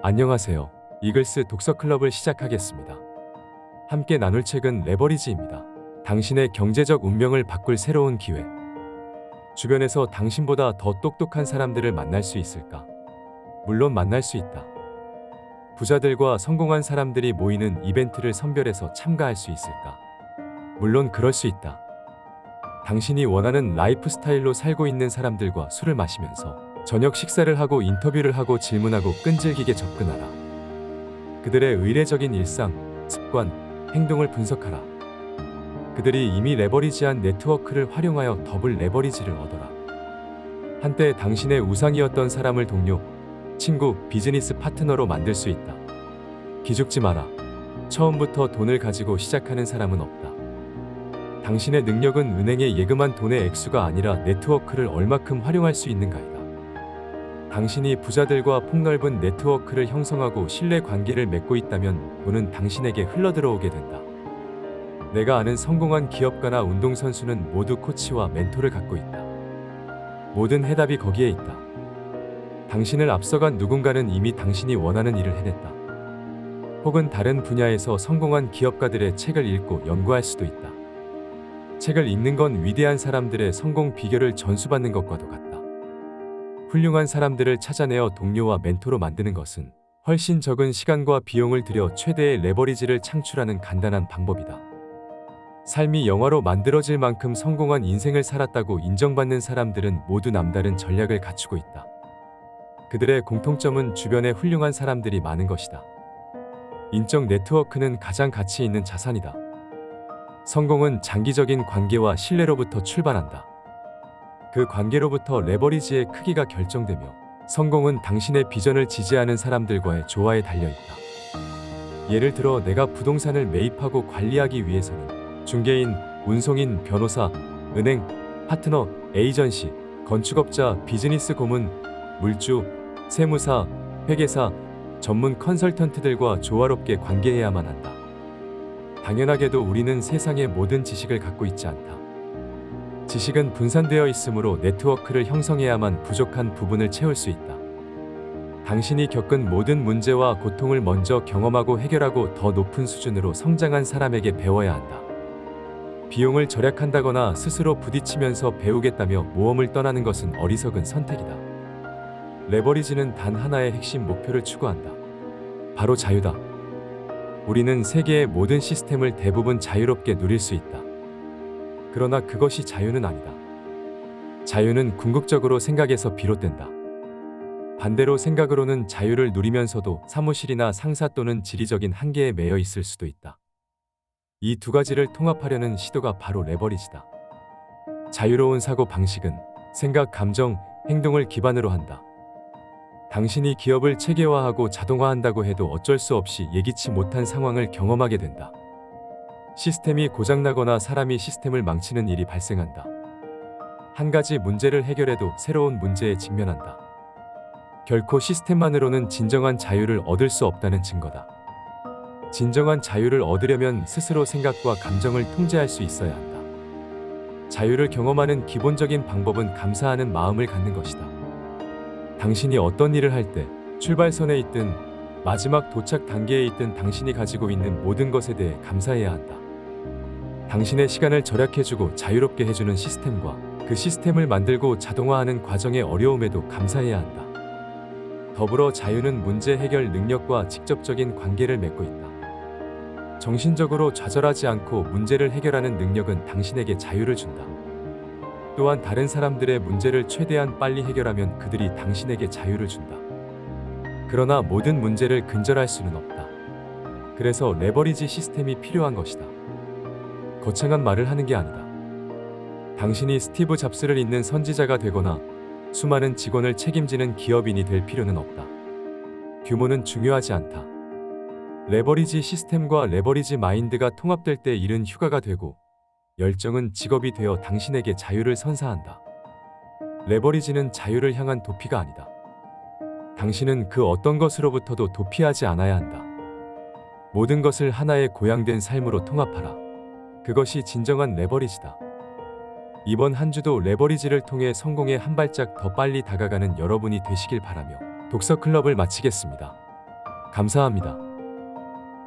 안녕하세요. 이글스 독서클럽을 시작하겠습니다. 함께 나눌 책은 레버리지입니다. 당신의 경제적 운명을 바꿀 새로운 기회. 주변에서 당신보다 더 똑똑한 사람들을 만날 수 있을까? 물론 만날 수 있다. 부자들과 성공한 사람들이 모이는 이벤트를 선별해서 참가할 수 있을까? 물론 그럴 수 있다. 당신이 원하는 라이프 스타일로 살고 있는 사람들과 술을 마시면서 저녁 식사를 하고 인터뷰를 하고 질문하고 끈질기게 접근하라. 그들의 의례적인 일상, 습관, 행동을 분석하라. 그들이 이미 레버리지한 네트워크를 활용하여 더블 레버리지를 얻어라. 한때 당신의 우상이었던 사람을 동료, 친구, 비즈니스 파트너로 만들 수 있다. 기죽지 마라. 처음부터 돈을 가지고 시작하는 사람은 없다. 당신의 능력은 은행에 예금한 돈의 액수가 아니라 네트워크를 얼마큼 활용할 수 있는가이다. 당신이 부자들과 폭넓은 네트워크를 형성하고 신뢰 관계를 맺고 있다면 돈은 당신에게 흘러들어오게 된다. 내가 아는 성공한 기업가나 운동선수는 모두 코치와 멘토를 갖고 있다. 모든 해답이 거기에 있다. 당신을 앞서간 누군가는 이미 당신이 원하는 일을 해냈다. 혹은 다른 분야에서 성공한 기업가들의 책을 읽고 연구할 수도 있다. 책을 읽는 건 위대한 사람들의 성공 비결을 전수받는 것과도 같다. 훌륭한 사람들을 찾아내어 동료와 멘토로 만드는 것은 훨씬 적은 시간과 비용을 들여 최대의 레버리지를 창출하는 간단한 방법이다. 삶이 영화로 만들어질 만큼 성공한 인생을 살았다고 인정받는 사람들은 모두 남다른 전략을 갖추고 있다. 그들의 공통점은 주변에 훌륭한 사람들이 많은 것이다. 인적 네트워크는 가장 가치 있는 자산이다. 성공은 장기적인 관계와 신뢰로부터 출발한다. 그 관계로부터 레버리지의 크기가 결정되며 성공은 당신의 비전을 지지하는 사람들과의 조화에 달려 있다. 예를 들어 내가 부동산을 매입하고 관리하기 위해서는 중개인, 운송인, 변호사, 은행, 파트너, 에이전시, 건축업자, 비즈니스 고문, 물주, 세무사, 회계사, 전문 컨설턴트들과 조화롭게 관계해야만 한다. 당연하게도 우리는 세상의 모든 지식을 갖고 있지 않다. 지식은 분산되어 있으므로 네트워크를 형성해야만 부족한 부분을 채울 수 있다. 당신이 겪은 모든 문제와 고통을 먼저 경험하고 해결하고 더 높은 수준으로 성장한 사람에게 배워야 한다. 비용을 절약한다거나 스스로 부딪히면서 배우겠다며 모험을 떠나는 것은 어리석은 선택이다. 레버리지는 단 하나의 핵심 목표를 추구한다. 바로 자유다. 우리는 세계의 모든 시스템을 대부분 자유롭게 누릴 수 있다. 그러나 그것이 자유는 아니다. 자유는 궁극적으로 생각에서 비롯된다. 반대로 생각으로는 자유를 누리면서도 사무실이나 상사 또는 지리적인 한계에 매여 있을 수도 있다. 이 두 가지를 통합하려는 시도가 바로 레버리지다. 자유로운 사고 방식은 생각, 감정, 행동을 기반으로 한다. 당신이 기업을 체계화하고 자동화한다고 해도 어쩔 수 없이 예기치 못한 상황을 경험하게 된다. 시스템이 고장나거나 사람이 시스템을 망치는 일이 발생한다. 한 가지 문제를 해결해도 새로운 문제에 직면한다. 결코 시스템만으로는 진정한 자유를 얻을 수 없다는 증거다. 진정한 자유를 얻으려면 스스로 생각과 감정을 통제할 수 있어야 한다. 자유를 경험하는 기본적인 방법은 감사하는 마음을 갖는 것이다. 당신이 어떤 일을 할 때 출발선에 있든 마지막 도착 단계에 있든 당신이 가지고 있는 모든 것에 대해 감사해야 한다. 당신의 시간을 절약해주고 자유롭게 해주는 시스템과 그 시스템을 만들고 자동화하는 과정의 어려움에도 감사해야 한다. 더불어 자유는 문제 해결 능력과 직접적인 관계를 맺고 있다. 정신적으로 좌절하지 않고 문제를 해결하는 능력은 당신에게 자유를 준다. 또한 다른 사람들의 문제를 최대한 빨리 해결하면 그들이 당신에게 자유를 준다. 그러나 모든 문제를 근절할 수는 없다. 그래서 레버리지 시스템이 필요한 것이다. 거창한 말을 하는 게 아니다. 당신이 스티브 잡스를 잇는 선지자가 되거나 수많은 직원을 책임지는 기업인이 될 필요는 없다. 규모는 중요하지 않다. 레버리지 시스템과 레버리지 마인드가 통합될 때 일은 휴가가 되고 열정은 직업이 되어 당신에게 자유를 선사한다. 레버리지는 자유를 향한 도피가 아니다. 당신은 그 어떤 것으로부터도 도피하지 않아야 한다. 모든 것을 하나의 고양된 삶으로 통합하라. 그것이 진정한 레버리지다. 이번 한 주도 레버리지를 통해 성공에 한 발짝 더 빨리 다가가는 여러분이 되시길 바라며 독서 클럽을 마치겠습니다. 감사합니다.